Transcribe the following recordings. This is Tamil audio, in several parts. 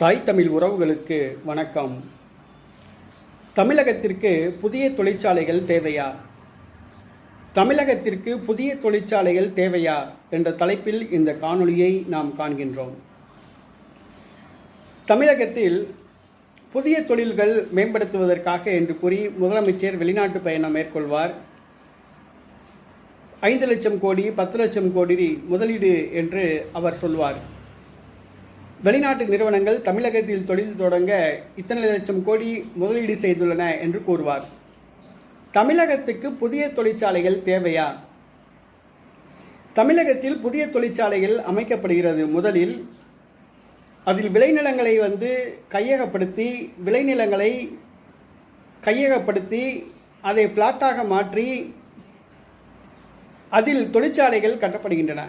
தாய் தமிழ் உறவுகளுக்கு வணக்கம். தமிழகத்திற்கு புதிய தொழிற்சாலைகள் தேவையா? தமிழகத்திற்கு புதிய தொழிற்சாலைகள் தேவையா? என்ற தலைப்பில் இந்த காணொளியை நாம் காண்கின்றோம். தமிழகத்தில் புதிய தொழில்கள் மேம்படுத்துவதற்காக என்று கூறி முதலமைச்சர் வெளிநாட்டு பயணம் மேற்கொள்வார். ஐந்து லட்சம் கோடி பத்து லட்சம் கோடி முதலீடு என்று அவர் சொல்வார். வெளிநாட்டு நிறுவனங்கள் தமிழகத்தில் தொழில் தொடங்க இத்தனை லட்சம் கோடி முதலீடு செய்துள்ளன என்று கூறுவார். தமிழகத்துக்கு புதிய தொழிற்சாலைகள் தேவையா? தமிழகத்தில் புதிய தொழிற்சாலைகள் அமைக்கப்படுகிறது முதலில். அதில் விளைநிலங்களை வந்து கையகப்படுத்தி விளைநிலங்களை கையகப்படுத்தி அதை பிளாட்டாக மாற்றி அதில் தொழிற்சாலைகள் கட்டப்படுகின்றன.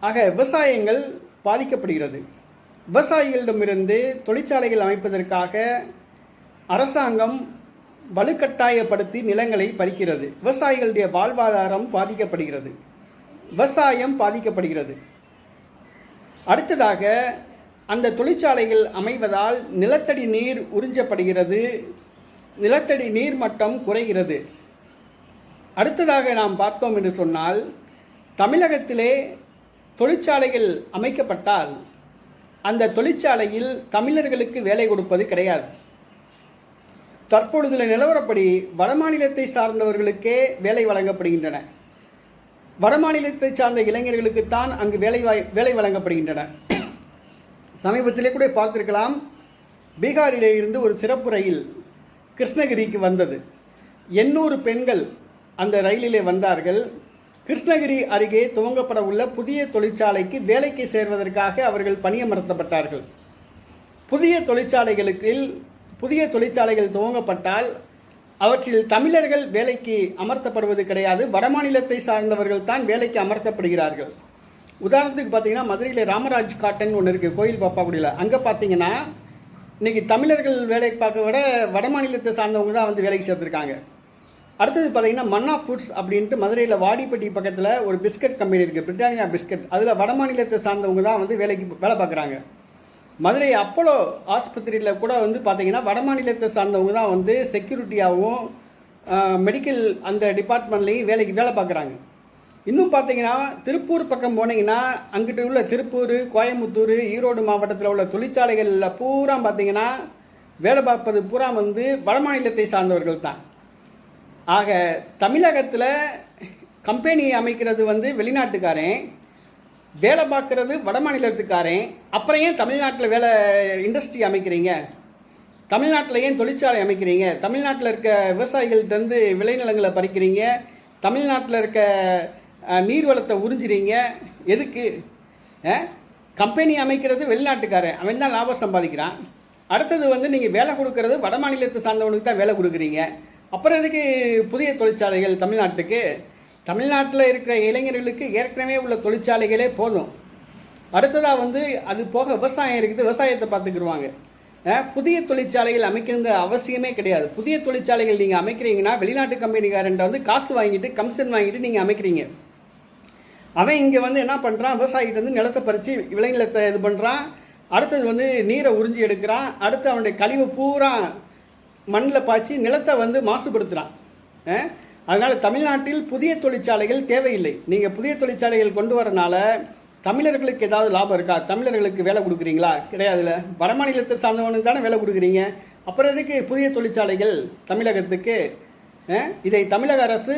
ஆக விவசாயங்கள் பாதிக்கப்படுகிறது. விவசாயிகளிடமிருந்து தொழிற்சாலைகள் அமைப்பதற்காக அரசாங்கம் வலுக்கட்டாயப்படுத்தி நிலங்களை பறிக்கிறது. விவசாயிகளுடைய வாழ்வாதாரம் பாதிக்கப்படுகிறது. விவசாயம் பாதிக்கப்படுகிறது. அடுத்ததாக அந்த தொழிற்சாலைகள் அமைவதால் நிலத்தடி நீர் உறிஞ்சப்படுகிறது. நிலத்தடி நீர் மட்டம் குறைகிறது. அடுத்ததாக நாம் பார்த்தோம் என்று சொன்னால் தமிழகத்திலே தொழிற்சாலைகள் அமைக்கப்பட்டால் அந்த தொழிற்சாலையில் தமிழர்களுக்கு வேலை கொடுப்பது கிடையாது. தற்பொழுதுள்ள நிலவரப்படி வடமாநிலத்தை சார்ந்தவர்களுக்கே வேலை வழங்கப்படுகின்றன. வடமாநிலத்தை சார்ந்த இளைஞர்களுக்குத்தான் அங்கு வேலை வாய் வேலை வழங்கப்படுகின்றன. சமீபத்திலே கூட பார்த்திருக்கலாம் பீகாரிலே இருந்து ஒரு சிறப்பு ரயில் கிருஷ்ணகிரிக்கு வந்தது. எண்ணூறு பெண்கள் அந்த ரயிலிலே வந்தார்கள். கிருஷ்ணகிரி அருகே துவங்கப்பட உள்ள புதிய தொழிற்சாலைக்கு வேலைக்கு சேர்வதற்காக அவர்கள் பணியமர்த்தப்பட்டார்கள். புதிய தொழிற்சாலைகளுக்கு புதிய தொழிற்சாலைகள் துவங்கப்பட்டால் அவற்றில் தமிழர்கள் வேலைக்கு அமர்த்தப்படுவது கிடையாது. வடமாநிலத்தை சார்ந்தவர்கள் தான் வேலைக்கு அமர்த்தப்படுகிறார்கள். உதாரணத்துக்கு பார்த்தீங்கன்னா மதுரையில் ராமராஜ் காட்டன் ஒன்று இருக்குது கோயில் பாப்பாக்குடியில். அங்கே பார்த்தீங்கன்னா இன்னைக்கு தமிழர்கள் வேலை பார்க்க விட வடமாநிலத்தை சார்ந்தவங்க தான் வந்து வேலைக்கு சேர்த்துருக்காங்க. அடுத்தது பார்த்தீங்கன்னா மன்னா ஃபுட்ஸ் அப்படின்ட்டு மதுரையில் வாடிப்பட்டி பக்கத்தில் ஒரு பிஸ்கட் கம்பெனி இருக்குது பிரிட்டானியா பிஸ்கட். அதில் வடமாநிலத்தை சார்ந்தவங்க தான் வந்து வேலைக்கு வேலை பார்க்குறாங்க. மதுரை அப்போலோ ஆஸ்பத்திரியில் கூட வந்து பார்த்தீங்கன்னா வடமாநிலத்தை சார்ந்தவங்க தான் வந்து செக்யூரிட்டியாகவும் மெடிக்கல் அந்த டிபார்ட்மெண்ட்லேயும் வேலைக்கு வேலை பார்க்குறாங்க. இன்னும் பார்த்தீங்கன்னா திருப்பூர் பக்கம் போனீங்கன்னா அங்கிட்ட உள்ள திருப்பூர் கோயம்புத்தூர் ஈரோடு மாவட்டத்தில் உள்ள தொழிற்சாலைகளில் பூரா பார்த்தீங்கன்னா வேலை பார்ப்பது பூரா வந்து வடமாநிலத்தை சார்ந்தவர்கள் தான். ஆக தமிழகத்தில் கம்பெனி அமைக்கிறது வந்து வெளிநாட்டுக்காரன் வேலை பார்க்குறது வட மாநிலத்துக்காரன் அப்புறம் ஏன் தமிழ்நாட்டில் வேலை இண்டஸ்ட்ரி அமைக்கிறீங்க? தமிழ்நாட்டில் ஏன் தொழிற்சாலை அமைக்கிறீங்க? தமிழ்நாட்டில் இருக்க விவசாயிகள்கிட்டருந்து விளைநிலங்களை பறிக்கிறீங்க? தமிழ்நாட்டில் இருக்க நீர்வளத்தை உறிஞ்சிறீங்க? எதுக்கு? கம்பெனி அமைக்கிறது வெளிநாட்டுக்காரன். அவன் தான் லாபம் சம்பாதிக்கிறான். அடுத்தது வந்து நீங்கள் வேலை கொடுக்கறது வட மாநிலத்தை சார்ந்தவனுக்கு தான் வேலை கொடுக்குறீங்க. அப்புறம் எதுக்கு புதிய தொழிற்சாலைகள் தமிழ்நாட்டுக்கு? தமிழ்நாட்டில் இருக்கிற இளைஞர்களுக்கு ஏற்கனவே உள்ள தொழிற்சாலைகளே போதும். அடுத்ததாக வந்து அது போக விவசாயம் இருக்குது விவசாயத்தை பார்த்துக்கிடுவாங்க புதிய தொழிற்சாலைகள் அமைக்கிற அவசியமே கிடையாது. புதிய தொழிற்சாலைகள் நீங்கள் அமைக்கிறீங்கன்னா வெளிநாட்டு கம்பெனிக்காரன்ட்ட வந்து காசு வாங்கிட்டு கமிஷன் வாங்கிட்டு நீங்கள் அமைக்கிறீங்க. அவன் இங்கே வந்து என்ன பண்ணுறான் விவசாயிகிட்ட வந்து நிலத்தை பறித்து விளைநிலத்தை இது பண்ணுறான் அடுத்தது வந்து நீரை உறிஞ்சி எடுக்கிறான். அடுத்து அவனுடைய கழிவு பூரா மண்ணில் பாய்ச்சி நிலத்தை வந்து மாசுபடுத்துகிறான் அதனால் தமிழ்நாட்டில் புதிய தொழிற்சாலைகள் தேவையில்லை. நீங்கள் புதிய தொழிற்சாலைகள் கொண்டு வரனால தமிழர்களுக்கு ஏதாவது லாபம் இருக்கா? தமிழர்களுக்கு வேலை கொடுக்குறீங்களா? கிடையாதுல்ல வடமாநிலத்தை சார்ந்தவனுக்கு தானே வேலை கொடுக்குறீங்க. அப்புறம் எதுக்கு புதிய தொழிற்சாலைகள் தமிழகத்துக்கு? இதை தமிழக அரசு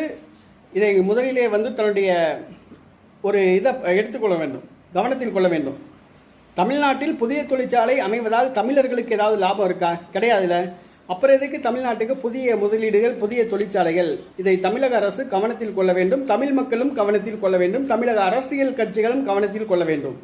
இதை முதலிலே வந்து தன்னுடைய ஒரு இதை எடுத்துக்கொள்ள வேண்டும். கவனத்தில் கொள்ள வேண்டும். தமிழ்நாட்டில் புதிய தொழிற்சாலை அமைவதால் தமிழர்களுக்கு ஏதாவது லாபம் இருக்கா? கிடையாதுல்ல அப்புறம் எதுக்கு தமிழ்நாட்டுக்கு புதிய முதலீடுகள் புதிய தொழிற்சாலைகள்? இதை தமிழக அரசு கவனத்தில் கொள்ள வேண்டும். தமிழ் மக்களும் கவனத்தில் கொள்ள வேண்டும். தமிழக அரசியல் கட்சிகளும் கவனத்தில் கொள்ள வேண்டும்.